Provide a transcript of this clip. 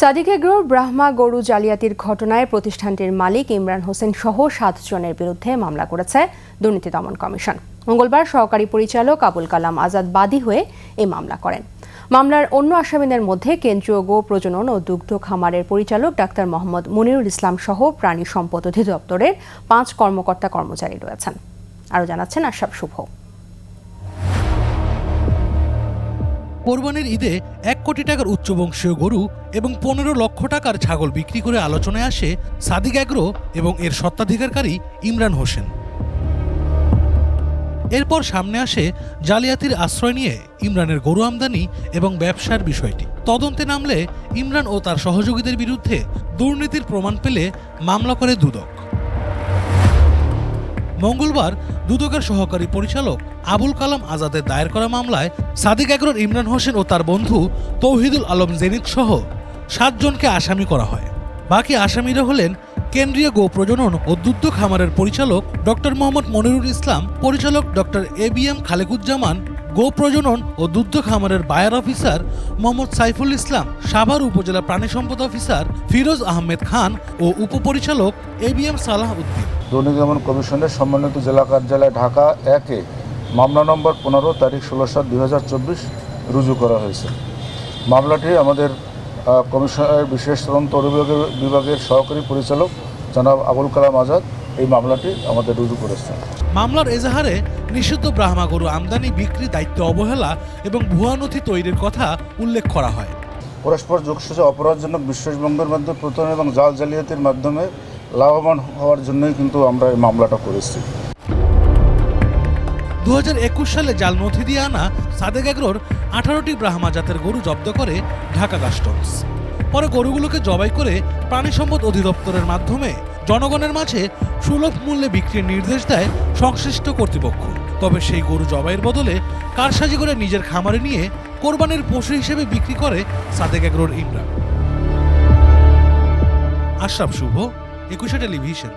সাদিক এগ্রোর ব্রাহ্মা গরু জালিয়াতির ঘটনায় প্রতিষ্ঠানটির মালিক ইমরান হোসেন সহ সাতজনের বিরুদ্ধে মামলা করেছে দুর্নীতি দমন কমিশন। মঙ্গলবার সহকারী পরিচালক আবুল কালাম আজাদ বাদী হয়ে এই মামলা করেন। মামলার অন্য আসামিদের মধ্যে কেন্দ্রীয় গো প্রজনন ও দুগ্ধ খামারের পরিচালক ডাক্তার মোহাম্মদ মনিরুল ইসলাম সহ প্রাণী সম্পদ অধিদপ্তরের পাঁচ কর্মকর্তা কর্মচারী রয়েছেন। আরও জানাচ্ছেন আশরাফ শুভ। কোরবানির ঈদে এক কোটি টাকার উচ্চবংশীয় গরু এবং পনেরো লক্ষ টাকার ছাগল বিক্রি করে আলোচনায় আসে সাদিক অ্যাগ্রো এবং এর স্বত্বাধিকারী ইমরান হোসেন। এরপর সামনে আসে জালিয়াতির আশ্রয় নিয়ে ইমরানের গরু আমদানি এবং ব্যবসার বিষয়টি। তদন্তে নামলে ইমরান ও তার সহযোগীদের বিরুদ্ধে দুর্নীতির প্রমাণ পেলে মামলা করে দুদক। মঙ্গলবার দুদকের সহকারী পরিচালক আবুল কালাম আজাদের দায়ের করা মামলায় সাদিক একর ইমরান হোসেন ও তার বন্ধু তৌহিদুল আলম জেনিক সহ সাতজনকে আসামি করা হয়। বাকি আসামিরা হলেন কেন্দ্রীয় গো প্রজনন ও দুগ্ধ খামারের পরিচালক ডক্টর মোহাম্মদ মনিরুল ইসলাম, পরিচালক doctor A B M Khalequzzaman গো প্রজনন ও দুগ্ধ খামারের বায়ার অফিসার মোহাম্মদ সাইফুল ইসলাম সাভার উপজেলা প্রাণী সম্পদ অফিসার ফিরোজ আহমেদ খান ও উপপরিচালক A B M Salah Uddin. দুর্নীতি দমন কমিশনের সম্মানিত জেলা কার্যালয় ঢাকা একে মামলা নম্বর পনেরো তারিখ ষোলো সাত দুই হাজার চব্বিশ রুজু করা হয়েছে। মামলাটি আমাদের কমিশনের বিশেষ তদন্ত বিভাগের বিভাগের সহকারী পরিচালক জনাব আবুল কালাম আজাদ এই মামলাটি আমাদের রুজু করেছেন। মামলার এজাহারে নিষিদ্ধ ব্রাহ্মা গরু আমদানি বিক্রি দায়িত্ব অবহেলা এবং ভুয়া নথি তৈরির কথা উল্লেখ করা হয়। পরস্পর যোগসূচে অপরাধজনক বিশ্বাসভঙ্গের মাধ্যমে প্রতারণা এবং জাল জালিয়াতির মাধ্যমে লাভবান হওয়ার জন্যই কিন্তু আমরা এই মামলাটা করেছি। দু একুশ সালে জাল নথি দিয়ে আনা সাদেক এগ্রোর আঠারোটি ব্রাহ্মা জাতের গরু জব্দ করে ঢাকা কাস্টমস। পরে গরুগুলোকে জবাই করে প্রাণী সম্পদ অধিদপ্তরের মাধ্যমে জনগণের মাঝে সুলভ মূল্যে বিক্রির নির্দেশ দেয় সংশ্লিষ্ট কর্তৃপক্ষ। তবে সেই গরু জবাইয়ের বদলে কারসাজি করে নিজের খামারে নিয়ে কোরবানির পশু হিসেবে বিক্রি করে সাদেক এগ্রোর ইমরান। আশরাফ শুভ, একুশে টেলিভিশন।